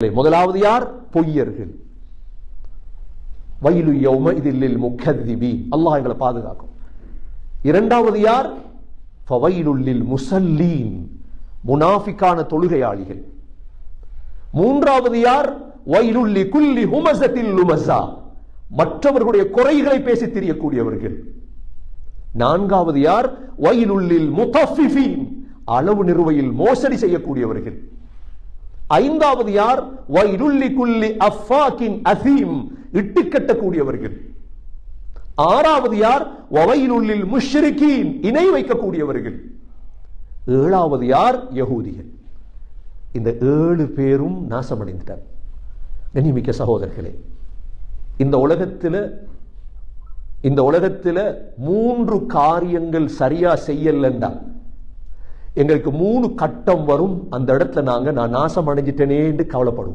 முதலாவது யார்? பொய்யர்கள். வயலு யௌம இதில் முக்கதிபி அல்லாஹ் எங்களை பாதுகாக்கும். இரண்டாவது யார்? ஃபவைலுல்லில் முசல்லீன். முனாஃபிக்கான தொழுகையாளிகள். மூன்றாவது யார்? வயலுல்லி குல்லி ஹுமசத்தில் லுமசா மற்றவர்களுடைய குறைகளை பேசி தெரியக்கூடியவர்கள். நான்காவது யார்? வயலுல்லில் முத்தஃபிஃபீன். அளவு நிறுவையில் மோசடி செய்யக்கூடியவர்கள். ஐந்தாவது யார்? வைருள்ளி குல்லி அஃபாக்கின் அசீம். இட்டு கட்டக்கூடியவர்கள் ஆறாவது யார்? வவையிலுள்ளில் முஷ்ரிகீன். இணை வைக்கக்கூடியவர்கள். ஏழாவது யார்? யகூதிகள் இந்த ஏழு பேரும் நாசமடைந்துட்டார். கண்ணிமிக்க சகோதரர்களே இந்த உலகத்தில் இந்த உலகத்தில் மூன்று காரியங்கள் சரியா செய்யலண்டா எங்களுக்கு மூணு கட்டம் வரும் அந்த இடத்துல நாங்கள் நான் நாசம் அடைஞ்சிட்டேனேன்னு கவலைப்படுவோம்.